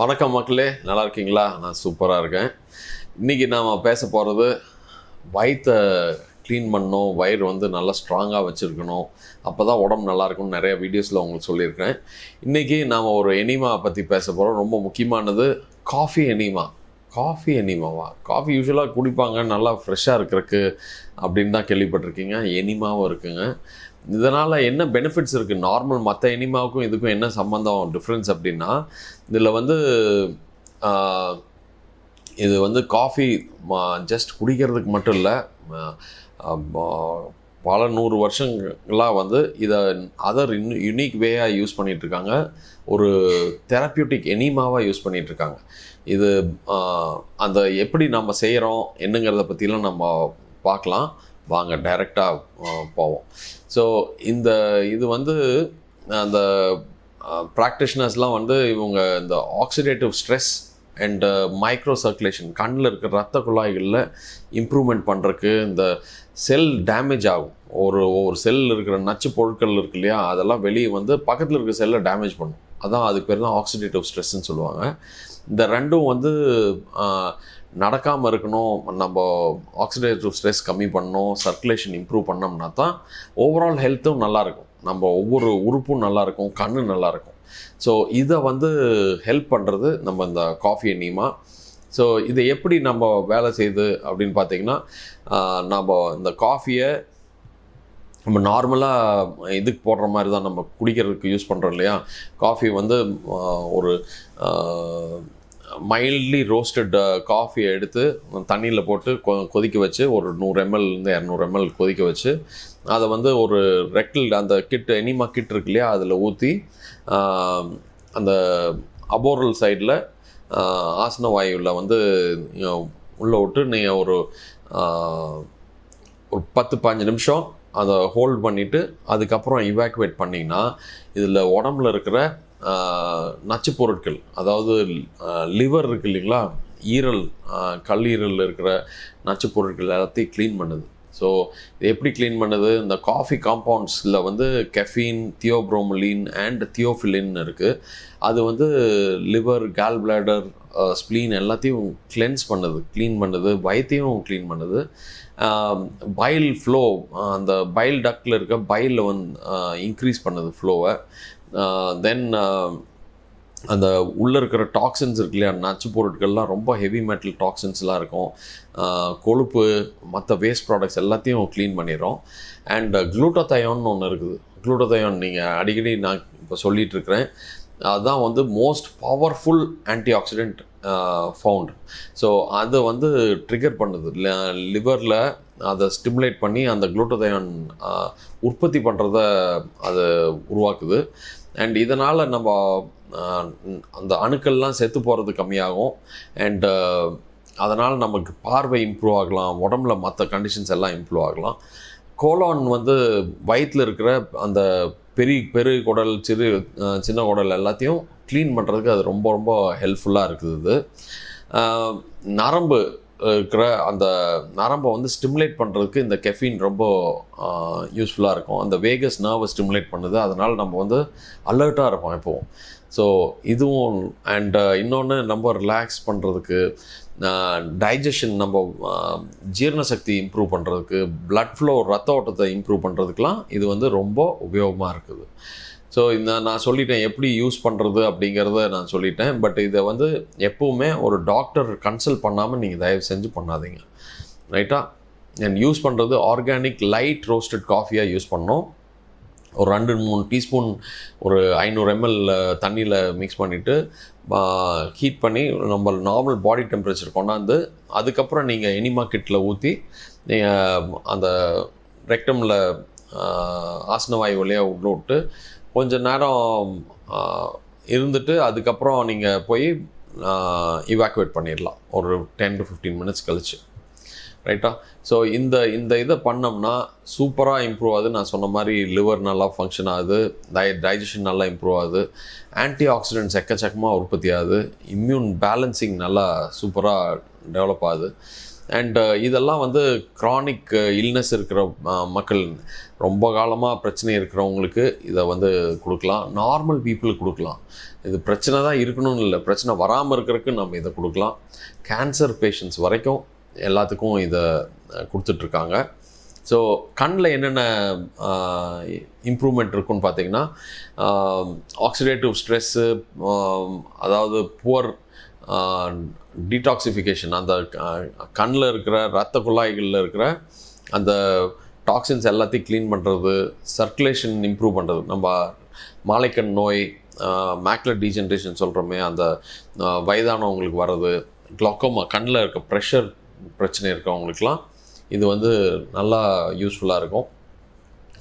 வணக்கம் மக்களே நல்லா இருக்கீங்களா? நான் சூப்பராக இருக்கேன். இன்றைக்கி நாம் பேச போகிறது வயிற்றை க்ளீன் பண்ணணும் வயிறு வந்து நல்லா ஸ்ட்ராங்காக வச்சுருக்கணும். அப்போ தான் உடம்பு நல்லாயிருக்கும்னு நிறைய வீடியோஸில் உங்களுக்கு சொல்லியிருக்கேன். இன்றைக்கி நாம் ஒரு எனிமா பற்றி பேச போகிறோம் ரொம்ப முக்கியமானது காஃபி எனிமா காஃபி எனிமாவா காஃபி யூஸ்வலாக குடிப்பாங்க நல்லா ஃப்ரெஷ்ஷாக இருக்கிறதுக்கு அப்படின்னு தான் கேள்விப்பட்டிருக்கீங்க. எனிமாவும் இருக்குங்க. இதனால் என்ன பெனிஃபிட்ஸ் இருக்குது நார்மல் மற்ற எனிமாவுக்கும் இதுக்கும் என்ன சம்மந்தம் டிஃப்ரென்ஸ் அப்படின்னா இதில் வந்து இது வந்து காஃபி ஜஸ்ட் குடிக்கிறதுக்கு மட்டும் இல்லை பல நூறு வருஷங்களாக வந்து இதை அதர் இன்னும் யுனிக் வேயாக யூஸ் பண்ணிகிட்ருக்காங்க ஒரு தெரப்பியூட்டிக் எனிமாவாக யூஸ் பண்ணிகிட்ருக்காங்க இது அந்த எப்படி நம்ம செய்கிறோம் என்னங்கிறத பற்றிலாம் நம்ம பார்க்கலாம். வாங்க டைரெக்டாக போவோம். ஸோ இந்த இது வந்து அந்த ப்ராக்டிஷனர்ஸ்லாம் வந்து இவங்க இந்த oxidative stress and micro circulation கண்ணில் இருக்கிற ரத்த குழாய்களில் இம்ப்ரூவ்மெண்ட் பண்ணுறக்கு இந்த செல் டேமேஜ் ஆகும். ஒரு ஒரு செல் இருக்கிற நச்சு பொருட்கள் இருக்கு இல்லையா? அதெல்லாம் வெளியே வந்து பக்கத்தில் இருக்கிற செல்லை டேமேஜ் பண்ணும். அதான் அதுக்கு பேர் தான் ஆக்சிடேட்டிவ் ஸ்ட்ரெஸ்ன்னு சொல்லுவாங்க. இந்த ரெண்டும் வந்து நடக்காமல் இருக்கணும். நம்ம ஆக்சிடேட்டிவ் ஸ்ட்ரெஸ் கம்மி பண்ணணும் சர்க்குலேஷன் இம்ப்ரூவ் பண்ணோம்னா தான் ஓவரால் ஹெல்த்தும் நல்லாயிருக்கும் நம்ம ஒவ்வொரு உறுப்பும் நல்லாயிருக்கும் கண்ணு நல்லாயிருக்கும் ஸோ இதை வந்து ஹெல்ப் பண்ணுறது நம்ம இந்த காஃபி நீமா ஸோ இதை எப்படி நம்ம வேலை செய்யுது அப்படின்னு பார்த்தீங்கன்னா நம்ம இந்த காஃபியை நம்ம நார்மலாக இதுக்கு போடுற மாதிரி தான் நம்ம குடிக்கிறதுக்கு யூஸ் பண்ணுறோம் இல்லையா? காஃபி வந்து ஒரு மைல்ட்லி ரோஸ்டட் காஃபியை எடுத்து தண்ணியில் போட்டு கொ கொதிக்க வச்சு ஒரு நூறு எம்எல்லேருந்து இரநூறு எம்எல் கொதிக்க வச்சு அதை வந்து ஒரு ரெக்டில் அந்த கிட் எனிமா கிட் இருக்கு இல்லையா? அதில் ஊற்றி அந்த அபோரல் சைடில் ஆசன வாயுவில் வந்து உள்ளே விட்டு நீங்கள் ஒரு ஒரு பத்து பாஞ்சு நிமிஷம் அதை ஹோல்ட் பண்ணிவிட்டு அதுக்கப்புறம் இவாக்குவேட் பண்ணிங்கன்னா இதில் உடம்புல இருக்கிற நச்சு பொருட்கள் அதாவது லிவர் இருக்கு இல்லைங்களா? ஈரல் கல்லீரலில் இருக்கிற நச்சு பொருட்கள் எல்லாத்தையும் க்ளீன் பண்ணுது. ஸோ இது எப்படி க்ளீன் பண்ணுது? இந்த காஃபி காம்பவுண்ட்ஸில் வந்து கெஃபீன் தியோப்ரோமலின் அண்ட் தியோஃபிலின் இருக்குது அது வந்து லிவர் கேல் பிளாடர் ஸ்ப்ளீன் எல்லாத்தையும் கிளென்ஸ் பண்ணுது. க்ளீன் பண்ணுது. வயத்தையும் க்ளீன் பண்ணுது. பைல் ஃப்ளோ அந்த பைல் டக்டில் இருக்க பைலில் வந்து இன்க்ரீஸ் பண்ணுது ஃப்ளோவை தென் அந்த உள்ளே இருக்கிற டாக்ஸின்ஸ் இருக்கு இல்லையா நச்சு பொருட்கள்லாம் ரொம்ப ஹெவி மெட்டல் டாக்ஸின்ஸ்லாம் இருக்கும். கொழுப்பு மற்ற வேஸ்ட் ப்ராடக்ட்ஸ் எல்லாத்தையும் க்ளீன் பண்ணிடுறோம். அண்ட் குளூட்டோதயோன்னு ஒன்று இருக்குது. குளூட்டோதயோன் நீங்கள் அடிக்கடி நான் இப்போ சொல்லிட்டு இருக்கிறேன். அதுதான் வந்து most powerful antioxidant found so அதை வந்து ட்ரிகர் பண்ணுது. லிவரில் அதை ஸ்டிமுலேட் பண்ணி அந்த குளூட்டோதயான் உற்பத்தி பண்ணுறத அது உருவாக்குது. அண்ட் இதனால் நம்ம அந்த அணுக்கள்லாம் செத்து போகிறது கம்மியாகும். அண்டு அதனால் நமக்கு பார்வை இம்ப்ரூவ் ஆகலாம். உடம்புல மற்ற கண்டிஷன்ஸ் எல்லாம் இம்ப்ரூவ் ஆகலாம். கோலான் வந்து வயிற்றில் இருக்கிற அந்த பெரிய பெரு குடல் சிறு சின்ன குடல் எல்லாத்தையும் க்ளீன் பண்ணுறதுக்கு அது ரொம்ப ரொம்ப ஹெல்ப்ஃபுல்லாக இருக்குது இது. நரம்பு இருக்கிற அந்த நரம்பை வந்து ஸ்டிமுலேட் பண்ணுறதுக்கு இந்த கெஃபின் ரொம்ப யூஸ்ஃபுல்லாக இருக்கும். அந்த வேகஸ் நர்வை ஸ்டிமுலேட் பண்ணுது. அதனால் நம்ம வந்து அலர்ட்டாக இருப்போம் எப்போவும். ஸோ இதுவும் அண்ட் இன்னொன்று நம்ம ரிலாக்ஸ் பண்ணுறதுக்கு டைஜஷன் நம்ம ஜீரண சக்தி இம்ப்ரூவ் பண்ணுறதுக்கு ப்ளட் ஃப்ளோ ரத்த ஓட்டத்தை இம்ப்ரூவ் பண்ணுறதுக்கெலாம் இது வந்து ரொம்ப உபயோகமாக இருக்குது. ஸோ இந்த நான் சொல்லிட்டேன் எப்படி யூஸ் பண்ணுறது அப்படிங்கிறத நான் சொல்லிட்டேன். பட் இதை வந்து எப்போவுமே ஒரு டாக்டர் கன்சல்ட் பண்ணாமல் நீங்கள் தயவு செஞ்சு பண்ணாதீங்க. ரைட்டா அண்ட் யூஸ் பண்ணுறது ஆர்கானிக் லைட் ரோஸ்டட் காஃபியாக யூஸ் பண்ணோம் ஒரு ரெண்டு மூணு டீஸ்பூன் ஒரு ஐநூறு எம்எல் தண்ணியில் மிக்ஸ் பண்ணிவிட்டு ஹீட் பண்ணி நம்ம நார்மல் பாடி டெம்பரேச்சர் கொண்டாந்து அதுக்கப்புறம் நீங்கள் எனிமா கிட்டில் ஊற்றி நீங்கள் அந்த ரெக்டமில் ஆசனவாயு வழியாக உள்ள விட்டு கொஞ்ச நேரம் இருந்துட்டு அதுக்கப்புறம் நீங்கள் போய் இவாக்குவேட் பண்ணிடலாம். ஒரு டென் டு ஃபிஃப்டீன் மினிட்ஸ் கழிச்சு. ரைட்டா ஸோ இந்த இந்த இதை பண்ணோம்னா சூப்பராக இம்ப்ரூவ் ஆகுது. நான் சொன்ன மாதிரி லிவர் நல்லா ஃபங்க்ஷன் ஆகுது. டை டைஜஷன் நல்லா இம்ப்ரூவ் ஆகுது. ஆன்டி ஆக்சிடென்ட்ஸ் எக்கச்சக்கமாக உற்பத்தி ஆகுது. இம்யூன் பேலன்சிங் நல்லா சூப்பராக டெவலப் ஆகுது. அண்டு uh, இதெல்லாம் வந்து க்ரானிக் இல்னஸ் uh, இருக்கிற மக்கள் ரொம்ப காலமாக பிரச்சனை இருக்கிறவங்களுக்கு இதை வந்து கொடுக்கலாம். நார்மல் பீப்புளுக்கு கொடுக்கலாம். இது பிரச்சனை தான் இருக்கணும்னு இல்லை. பிரச்சனை வராமல் இருக்கிறதுக்கு நம்ம இதை கொடுக்கலாம். கேன்சர் பேஷண்ட்ஸ் வரைக்கும் எல்லாத்துக்கும் இதை கொடுத்துட்ருக்காங்க. ஸோ கண்ணில் என்னென்ன இம்ப்ரூவ்மெண்ட் இருக்குன்னு பார்த்தீங்கன்னா ஆக்சிடேட்டிவ் ஸ்ட்ரெஸ்ஸு அதாவது புவர் டீடாக்சிஃபிகேஷன் அந்த கண்ணில் இருக்கிற ரத்த குழாய்களில் இருக்கிற அந்த டாக்ஸின்ஸ் எல்லாத்தையும் க்ளீன் பண்ணுறது சர்க்குலேஷன் இம்ப்ரூவ் பண்ணுறது நம்ம மாலைக்கண் நோய் மேக்லர் டீஜென்ரேஷன் சொல்கிறோமே அந்த வயதானவங்களுக்கு வர்றது க்ளோக்கோமா கண்ணில் இருக்க ப்ரெஷர் பிரச்சனை இருக்கவங்களுக்குலாம் இது வந்து நல்லா யூஸ்ஃபுல்லாக இருக்கும்.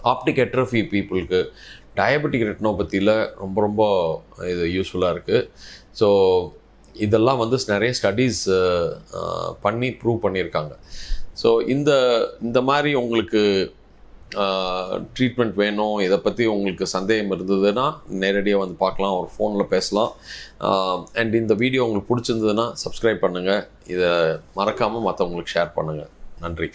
ஆப்டிக் எட்ரஃபி பீப்புளுக்கு டயபெட்டிக் ரெட்னோபத்தியில் ரொம்ப ரொம்ப இது யூஸ்ஃபுல்லாக இருக்குது ஸோ இதெல்லாம் வந்து நிறைய ஸ்டடீஸ் பண்ணி ப்ரூவ் பண்ணியிருக்காங்க. ஸோ இந்த இந்த மாதிரி உங்களுக்கு ட்ரீட்மெண்ட் வேணும் இதை பற்றி உங்களுக்கு சந்தேகம் இருந்ததுன்னா நேரடியாக வந்து பார்க்கலாம் ஒரு ஃபோனில் பேசலாம். அண்ட் இந்த வீடியோ உங்களுக்கு பிடிச்சிருந்ததுன்னா சப்ஸ்கிரைப் பண்ணுங்கள் இதை மறக்காமல் மற்றவங்களுக்கு ஷேர் பண்ணுங்கள் நன்றி.